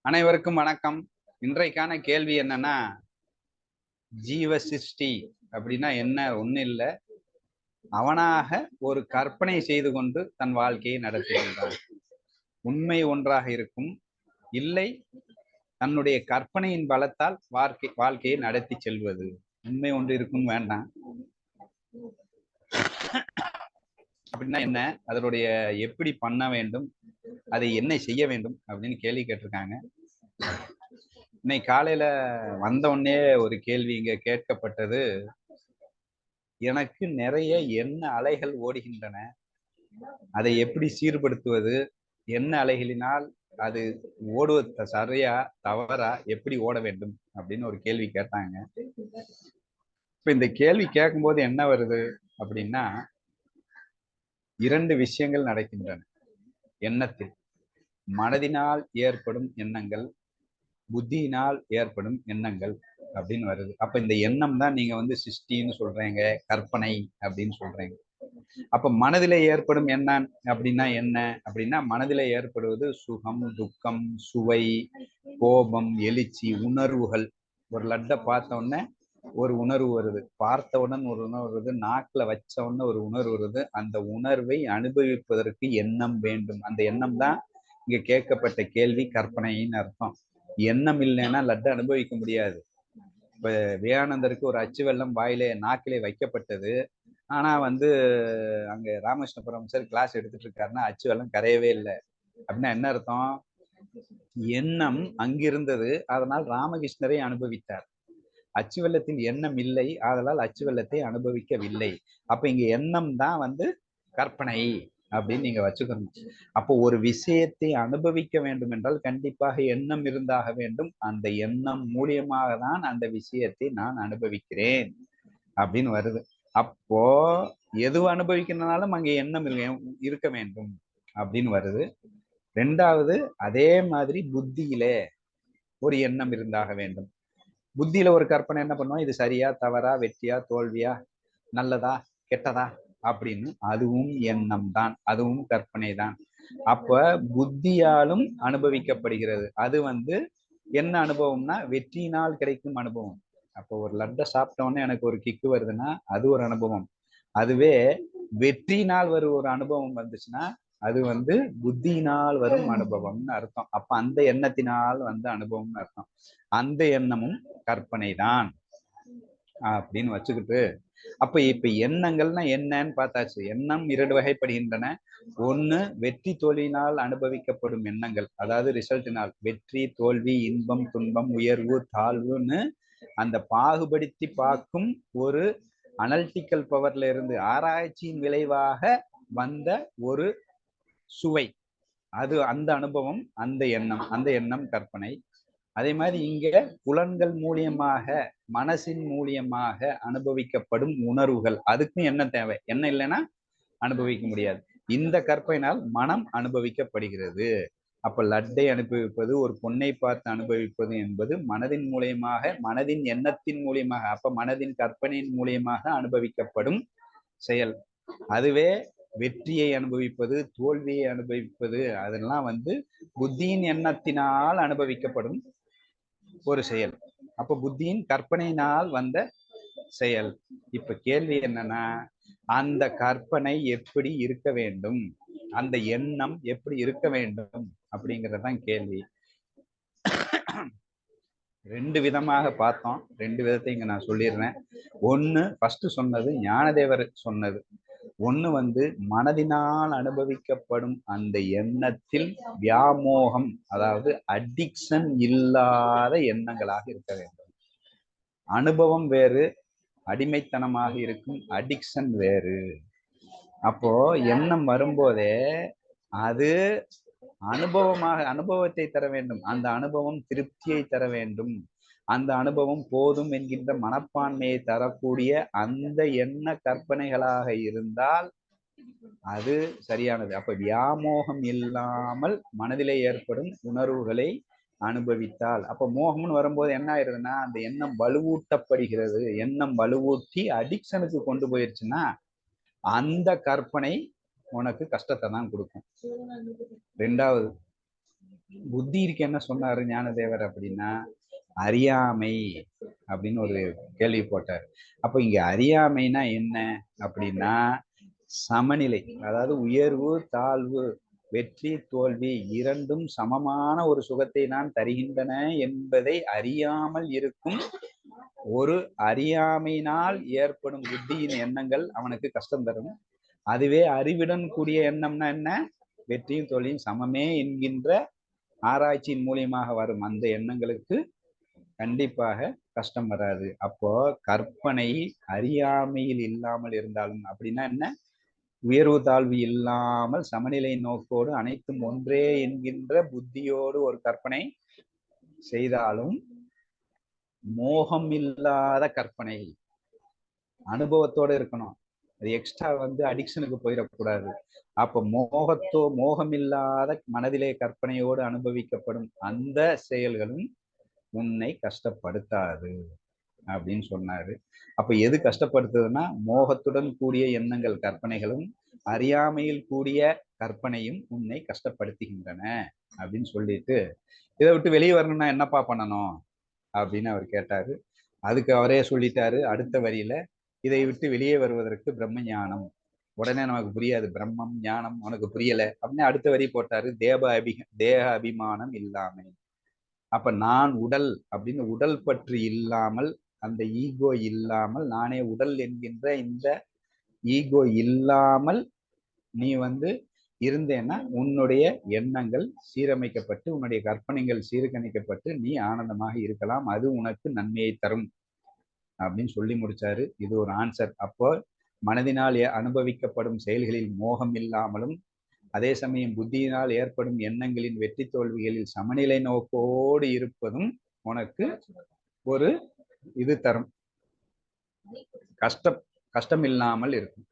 அனைவருக்கும் வணக்கம். இன்றைக்கான கேள்வி என்னன்னா ஜீவ சிருஷ்டி அப்படின்னா என்ன? ஒண்ணு இல்லை. அவனாக ஒரு கற்பனை செய்து கொண்டு தன் வாழ்க்கையை நடத்துகின்றான். உண்மை ஒன்றாக இருக்கும். இல்லை தன்னுடைய கற்பனையின் பலத்தால் வாழ்க்கை வாழ்க்கையை நடத்தி செல்வது. உண்மை ஒன்று இருக்கும் வேண்டாம். அப்படின்னா என்ன? அதனுடைய எப்படி பண்ண வேண்டும்? அதை என்ன செய்ய வேண்டும்? அப்படின்னு கேள்வி கேட்டிருக்காங்க. இன்னைக்கு காலையில வந்த உடனே ஒரு கேள்வி இங்க கேட்கப்பட்டது. எனக்கு நிறைய என்ன அலைகள் ஓடுகின்றன. அதை எப்படி சீர்படுத்துவது? என்ன அலைகளினால் அது ஓடுவது சரியா தவறா எப்படி ஓட வேண்டும்? அப்படின்னு ஒரு கேள்வி கேட்டாங்க. இப்ப இந்த கேள்வி கேட்கும்போது என்ன வருது அப்படின்னா இரண்டு விஷயங்கள் நடக்கின்றன. எண்ணத்தில். மனதினால் ஏற்படும் எண்ணங்கள் புத்தியினால் ஏற்படும் எண்ணங்கள் அப்படின்னு வருது. அப்ப இந்த எண்ணம் தான் நீங்க வந்து சிருஷ்டின்னு சொல்றீங்க கற்பனை அப்படின்னு சொல்றீங்க. அப்ப மனதில ஏற்படும் என்ன அப்படின்னா என்ன? அப்படின்னா மனதில ஏற்படுவது சுகம் துக்கம் சுவை கோபம் எழுச்சி உணர்வுகள். ஒரு லட்டை பார்த்த உடனே ஒரு உணர்வு வருது. பார்த்தவுடன் ஒரு உணர்வு வருது. நாக்குல வச்ச உடனே ஒரு உணர்வு வருது. அந்த உணர்வை அனுபவிப்பதற்கு எண்ணம் வேண்டும். அந்த எண்ணம் தான் இங்க கேட்கப்பட்ட கேள்வி கற்பனைன்னு அர்த்தம். எண்ணம் இல்லைன்னா லட்டு அனுபவிக்க முடியாது. இப்ப விவேகானந்தருக்கு ஒரு அச்சு வெள்ளம் வாயிலே நாக்கிலே வைக்கப்பட்டது. ஆனா வந்து அங்க ராமகிருஷ்ணபுரம் சார் கிளாஸ் எடுத்துட்டு இருக்காருன்னா அச்சு வெள்ளம் கரையவே இல்லை. அப்படின்னா என்ன அர்த்தம்? எண்ணம் அங்கிருந்தது. அதனால் ராமகிருஷ்ணரை அனுபவித்தார். அச்சு வெள்ளத்தில் எண்ணம் இல்லை. ஆதலால் அச்சு வெள்ளத்தை அனுபவிக்கவில்லை. அப்ப இங்க எண்ணம் தான் வந்து கற்பனை அப்படின்னு நீங்க வச்சுக்கணும். அப்போ ஒரு விஷயத்தை அனுபவிக்க வேண்டும் என்றால் கண்டிப்பாக எண்ணம் இருந்தாக வேண்டும். அந்த எண்ணம் மூலியமாக தான் அந்த விஷயத்தை நான் அனுபவிக்கிறேன் அப்படின்னு வருது. அப்போ எது அனுபவிக்கிறதுனாலும் அங்கே எண்ணம் இருக்க வேண்டும் அப்படின்னு வருது. ரெண்டாவது அதே மாதிரி புத்தியிலே ஒரு எண்ணம் இருந்தாக வேண்டும். புத்தியில ஒரு கற்பனை என்ன பண்ணுவோம் இது சரியா தவறா வெற்றியா தோல்வியா நல்லதா கெட்டதா? அப்படின்னு அதுவும் எண்ணம் தான். அதுவும் கற்பனை தான். அப்ப புத்தியாலும் அனுபவிக்கப்படுகிறது. அது வந்து என்ன அனுபவம்னா வெற்றியினால் கிடைக்கும் அனுபவம். அப்போ ஒரு லட்டை சாப்பிட்டோன்னே எனக்கு ஒரு கிக்கு வருதுன்னா அது ஒரு அனுபவம். அதுவே வெற்றினால் வரும் ஒரு அனுபவம் வந்துச்சுன்னா அது வந்து புத்தியினால் வரும் அனுபவம்னு அர்த்தம். அப்ப அந்த எண்ணத்தினால் வந்து அனுபவம்னு அர்த்தம். அந்த எண்ணமும் கற்பனை தான் அப்படின்னு வச்சுக்கிட்டு அப்ப இப்ப எண்ணங்கள்னா என்னன்னு பார்த்தாச்சு. எண்ணம் இரண்டு வகைப்படுகின்றன. ஒண்ணு வெற்றி தோல்வியினால் அனுபவிக்கப்படும் எண்ணங்கள். அதாவது ரிசல்ட்டினால் வெற்றி தோல்வி இன்பம் துன்பம் உயர்வு தாழ்வுன்னு அந்த பாகுபடுத்தி பார்க்கும் ஒரு அனல்டிக்கல் பவர்ல இருந்து ஆராய்ச்சியின் விளைவாக வந்த ஒரு சுவை. அது அந்த அனுபவம் அந்த எண்ணம் அந்த எண்ணம் கற்பனை. அதே மாதிரி இங்க புலன்கள் மூலியமாக மனசின் மூலியமாக அனுபவிக்கப்படும் உணர்வுகள். அதுக்கும் என்ன தேவை? என்ன இல்லைன்னா அனுபவிக்க முடியாது. இந்த கற்பனையினால் மனம் அனுபவிக்கப்படுகிறது. அப்ப லட்டை அனுபவிப்பது ஒரு பொண்ணை பார்த்து அனுபவிப்பது என்பது மனதின் மூலியமாக மனதின் எண்ணத்தின் மூலியமாக அப்ப மனதின் கற்பனையின் மூலியமாக அனுபவிக்கப்படும் செயல். அதுவே வெற்றியை அனுபவிப்பது தோல்வியை அனுபவிப்பது அதெல்லாம் வந்து புத்தியின் எண்ணத்தினால் அனுபவிக்கப்படும் ஒரு செயல். அப்ப புத்தியின் கற்பனையினால் வந்த செயல். இப்ப கேள்வி என்னன்னா அந்த கற்பனை எப்படி இருக்க வேண்டும்? அந்த எண்ணம் எப்படி இருக்க வேண்டும்? அப்படிங்கறதுதான் கேள்வி. ரெண்டு விதமாக பார்த்தோம். ரெண்டு விதத்தை இங்க நான் சொல்லிடுறேன். ஒண்ணு ஃபர்ஸ்ட் சொன்னது ஞானதேவர் சொன்னது. ஒண்ணு வந்து மனதினால் அனுபவிக்கப்படும் அந்த எண்ணத்தில் வியாமோகம் அதாவது அடிக்ஷன் இல்லாத எண்ணங்களாக இருக்க வேண்டும். அனுபவம் வேறு அடிமைத்தனமாக இருக்கும் அடிக்ஷன் வேறு. அப்போ எண்ணம் வரும்போதே அது அனுபவமாக அனுபவத்தை தர வேண்டும். அந்த அனுபவம் திருப்தியை தர வேண்டும். அந்த அனுபவம் போதும் என்கின்ற மனப்பான்மையை தரக்கூடிய அந்த எண்ண கற்பனைகளாக இருந்தால் அது சரியானது. அப்ப வியாமோகம் இல்லாமல் மனதிலே ஏற்படும் உணர்வுகளை அனுபவித்தால். அப்ப மோகம்னு வரும்போது என்ன ஆயிருதுன்னா அந்த எண்ணம் வலுவூட்டப்படுகிறது. எண்ணம் வலுவூட்டி அடிக்ஷனுக்கு கொண்டு போயிருச்சுன்னா அந்த கற்பனை உனக்கு கஷ்டத்தை தான் கொடுக்கும். ரெண்டாவது புத்திக்கு என்ன சொன்னாரு ஞானதேவர் அப்படின்னா அறியாமை அப்படின்னு ஒரு கேள்வி போட்டார். அப்போ இங்க அறியாமைனா என்ன அப்படின்னா சமநிலை அதாவது உயர்வு தாழ்வு வெற்றி தோல்வி இரண்டும் சமமான ஒரு சுகத்தை நான் தருகின்றன என்பதை அறியாமல் இருக்கும் ஒரு அறியாமையினால் ஏற்படும் புத்தியின் எண்ணங்கள் அவனுக்கு கஷ்டம் தரும். அதுவே அறிவுடன் கூடிய எண்ணம்னா என்ன? வெற்றியும் தோல்வியும் சமமே என்கின்ற ஆராய்ச்சியின் மூலியமாக வரும் அந்த எண்ணங்களுக்கு கண்டிப்பாக கஷ்டம் வராது. அப்போ கற்பனை அறியாமையில் இல்லாமல் இருந்தாலும் அப்படின்னா என்ன? உயர்வு தாழ்வு இல்லாமல் சமநிலை நோக்கோடு அனைத்தும் ஒன்றே என்கின்ற புத்தியோடு ஒரு கற்பனை செய்தாலும் மோகம் இல்லாத கற்பனை அனுபவத்தோடு இருக்கணும். அது எக்ஸ்ட்ரா வந்து அடிக்ஷனுக்கு போயிடக்கூடாது. அப்போ மோகத்தோ மோகம் இல்லாத மனதிலே கற்பனையோடு அனுபவிக்கப்படும் அந்த செயல்களும் உன்னை கஷ்டப்படுத்தாது அப்படின்னு சொன்னாரு. அப்ப எது கஷ்டப்படுத்துதுன்னா மோகத்துடன் கூடிய எண்ணங்கள் கற்பனைகளும் அறியாமையில் கூடிய கற்பனையும் உன்னை கஷ்டப்படுத்துகின்றன அப்படின்னு சொல்லிட்டு இதை விட்டு வெளியே வரணும்னா என்னப்பா பண்ணணும் அப்படின்னு அவர் கேட்டாரு. அதுக்கு அவரே சொல்லிட்டாரு அடுத்த வரியில இதை விட்டு வெளியே வருவதற்கு பிரம்ம ஞானம். உடனே நமக்கு புரியாது பிரம்மம் ஞானம் உனக்கு புரியல. அப்படின்னு அடுத்த வரி போட்டாரு தேப அபி தேக அபிமானம் இல்லாமல் அப்ப நான் உடல் அப்படின்னு உடல் பற்று இல்லாமல் அந்த ஈகோ இல்லாமல் நானே உடல் என்கின்ற இந்த ஈகோ இல்லாமல் நீ வந்து இருந்தேன்னா உன்னுடைய எண்ணங்கள் சீரமைக்கப்பட்டு உன்னுடைய கற்பனைகள் சீர்கணிக்கப்பட்டு நீ ஆனந்தமாக இருக்கலாம். அது உனக்கு நன்மையை தரும் அப்படின்னு சொல்லி முடிச்சாரு. இது ஒரு ஆன்சர் அப்போ மனதினால் அனுபவிக்கப்படும் செயல்களில் மோகம் இல்லாமலும் அதே சமயம் புத்தியினால் ஏற்படும் எண்ணங்களின் வெற்றி தோல்விகளில் சமநிலை நோக்கோடு இருப்பதும் உனக்கு ஒரு இது தரும். கஷ்டம் கஷ்டம் இல்லாமல் இருக்கும்.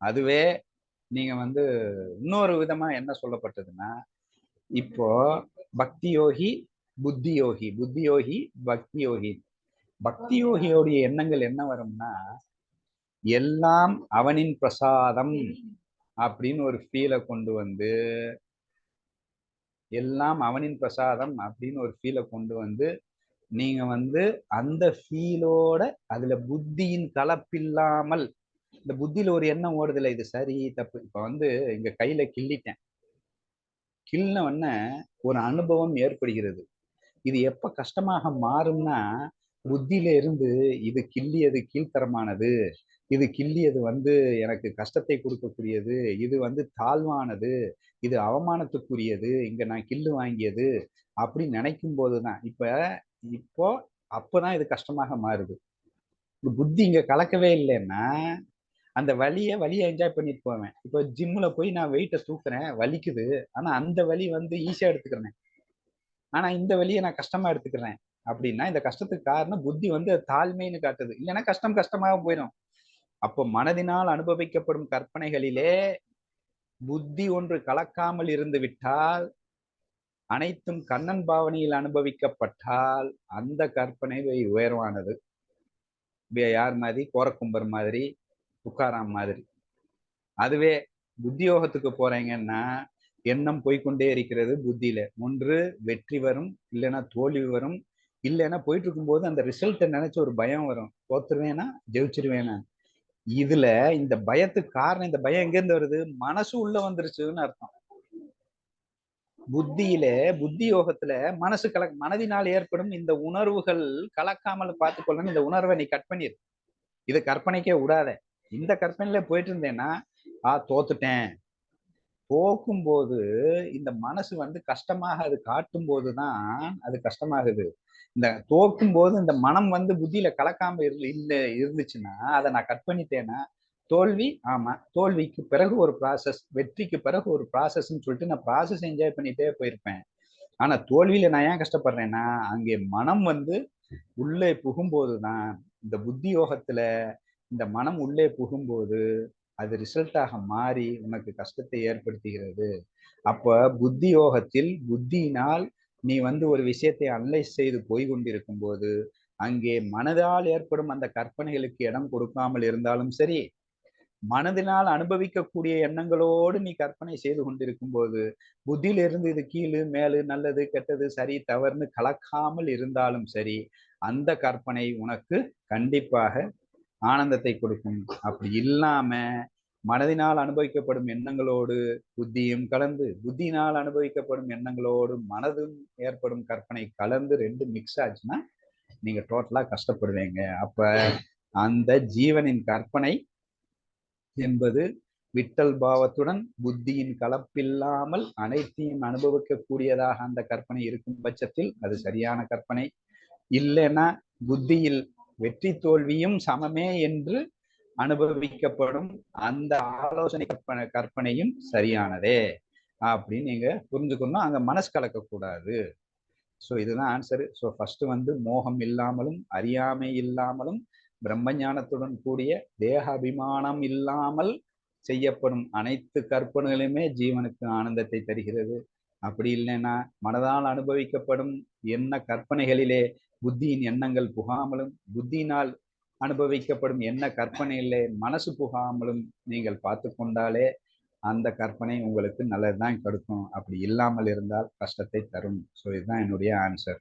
அதுவே நீங்க வந்து இன்னொரு விதமா என்ன சொல்லப்பட்டதுன்னா இப்போ பக்தி யோகி புத்தி யோகி புத்தி யோகி பக்தி யோகி. பக்தி யோகியோடைய எண்ணங்கள் என்ன வரும்னா எல்லாம் அவனின் பிரசாதம். அப்படின்னு ஒரு ஃபீலை கொண்டு வந்து எல்லாம் அவனின் பிரசாதம் அப்படின்னு ஒரு ஃபீலை கொண்டு வந்து நீங்க வந்து அந்த ஃபீலோட அதுல புத்தியின் கலப்பில்லாமல் இந்த புத்தியில ஒரு எண்ணம் ஓடுதில்ல இது சரி தப்பு. இப்ப வந்து இங்க கையில கிள்ளிட்டேன். கிள்ளின உடனே ஒரு அனுபவம் ஏற்படுகிறது. இது எப்ப கஷ்டமாக மாறும்னா புத்தியில இருந்து இது கிள்ளியது கீழ்த்தரமானது. இது கிள்ளியது வந்து எனக்கு கஷ்டத்தை கொடுக்கக்கூடியது இது வந்து தாழ்வானது இது அவமானத்துக்குரியது இங்க நான் கில்லு வாங்கியது அப்படின்னு நினைக்கும் போதுதான் இப்ப இப்போ அப்பதான் இது கஷ்டமாக மாறுது. புத்தி இங்க கலக்கவே இல்லைன்னா அந்த வலியை வலியை என்ஜாய் பண்ணிட்டு போவேன். இப்போ ஜிம்ல போய் நான் வெயிட்டை தூக்குறேன் வலிக்குது. ஆனா அந்த வலி வந்து ஈஸியா எடுத்துக்கிறேன். ஆனா இந்த வலியை நான் கஷ்டமா எடுத்துக்கிறேன் அப்படின்னா இந்த கஷ்டத்துக்கு காரணம் புத்தி வந்து தாழ்மைன்னு காட்டுது. இல்லைன்னா கஷ்டம் கஷ்டமாக போயிடும். அப்போ மனதினால் அனுபவிக்கப்படும் கற்பனைகளிலே புத்தி ஒன்று கலக்காமல் இருந்து விட்டால் அனைத்தும் கண்ணன் பாவனையில் அனுபவிக்கப்பட்டால் அந்த கற்பனை உயர்வானது. யார் மாதிரி? கோரக்கும்பர் மாதிரி துக்காராம் மாதிரி. அதுவே புத்தியோகத்துக்கு போறீங்கன்னா எண்ணம் போய்கொண்டே இருக்கிறது புத்தியில. ஒன்று வெற்றி வரும் இல்லைன்னா தோல்வி வரும் இல்லைன்னா போயிட்டு இருக்கும்போது அந்த ரிசல்ட்டை நினைச்ச ஒரு பயம் வரும். தோத்துருவேனா? ஜெயிச்சிருவேனா? இதுல இந்த பயத்துக்கு காரணம் இந்த பயம் எங்க இருந்து வருது? மனசு உள்ள வந்துருச்சுன்னு அர்த்தம். புத்தியில புத்தி யோகத்துல மனசு கலக் மனதினால் ஏற்படும் இந்த உணர்வுகள் கலக்காமல் பார்த்துக்கொள்ளணும் இந்த உணர்வை நீ கட் பண்ணிரு. இது கற்பனைக்கே விடாத. இந்த கற்பனையில போயிட்டு இருந்தேன்னா ஆ தோத்துட்டேன். போக்கும்போது இந்த மனசு வந்து கஷ்டமாக அது காட்டும் போதுதான் அது கஷ்டமாகுது. இந்த தோக்கும் போது இந்த மனம் வந்து புத்தியில கலக்காம இல்ல இருந்துச்சுன்னா அதை நான் கட் பண்ணிட்டேன்னா தோல்வி ஆமா தோல்விக்கு பிறகு ஒரு ப்ராசஸ் வெற்றிக்கு பிறகு ஒரு ப்ராசஸ்ன்னு சொல்லிட்டு நான் ப்ராசஸ் என்ஜாய் பண்ணிட்டே போயிருப்பேன். ஆனா தோல்வியில நான் ஏன் கஷ்டப்படுறேன்னா அங்கே மனம் வந்து உள்ளே புகும்போது தான் இந்த புத்தி யோகத்துல இந்த மனம் உள்ளே புகும்போது அது ரிசல்ட்டாக மாறி உனக்கு கஷ்டத்தை ஏற்படுத்துகிறது. அப்ப புத்தி யோகத்தில் புத்தியினால் நீ வந்து ஒரு விஷயத்தை அனலைஸ் செய்து போய் கொண்டிருக்கும் போது அங்கே மனதால் ஏற்படும் அந்த கற்பனைகளுக்கு இடம் கொடுக்காமல் இருந்தாலும் சரி மனதினால் அனுபவிக்கக்கூடிய எண்ணங்களோடு நீ கற்பனை செய்து கொண்டிருக்கும் போது புத்தியிலிருந்து இது கீழு மேலு நல்லது கெட்டது சரி தவறுன்னு கலக்காமல் இருந்தாலும் சரி அந்த கற்பனை உனக்கு கண்டிப்பாக ஆனந்தத்தை கொடுக்கும். அப்படி இல்லாம மனதினால் அனுபவிக்கப்படும் எண்ணங்களோடு புத்தியும் கலந்து புத்தியினால் அனுபவிக்கப்படும் எண்ணங்களோடு மனதும் ஏற்படும் கற்பனை கலந்து ரெண்டு மிக்ஸ் ஆச்சுன்னா நீங்க டோட்டலா கஷ்டப்படுவீங்க. அப்ப அந்த ஜீவனின் கற்பனை என்பது விட்டல் பாவத்துடன் புத்தியின் கலப்பில்லாமல் அனைத்தையும் அனுபவிக்கக்கூடியதாக அந்த கற்பனை இருக்கும் பட்சத்தில் அது சரியான கற்பனை. இல்லைன்னா புத்தியில் வெற்றி தோல்வியும் சமமே என்று அனுபவிக்கப்படும் அந்த ஆலோசனை கற்பனை கற்பனையும் சரியானதே அப்படின்னு நீங்க புரிஞ்சுக்கணும். அங்க மனசு கலக்கக்கூடாது. ஸோ இதுதான் ஆன்சரு ஸோ ஃபர்ஸ்ட் வந்து மோகம் இல்லாமலும் அறியாமை இல்லாமலும் பிரம்மஞானத்துடன் கூடிய தேக அபிமானம் இல்லாமல் செய்யப்படும் அனைத்து கற்பனைகளுமே ஜீவனுக்கு ஆனந்தத்தை தருகிறது. அப்படி இல்லைன்னா மனதால் அனுபவிக்கப்படும் என்ன கற்பனைகளிலே புத்தியின் எண்ணங்கள் புகாமலும் புத்தியினால் அனுபவிக்கப்படும் என்ன கற்பனையிலே மனசு புகாமலும் நீங்கள் பார்த்து கொண்டாலே அந்த கற்பனை உங்களுக்கு நல்லதுதான் கொடுக்கும். அப்படி இல்லாமல் இருந்தால் கஷ்டத்தை தரும். ஸோ இதுதான் என்னுடைய ஆன்சர்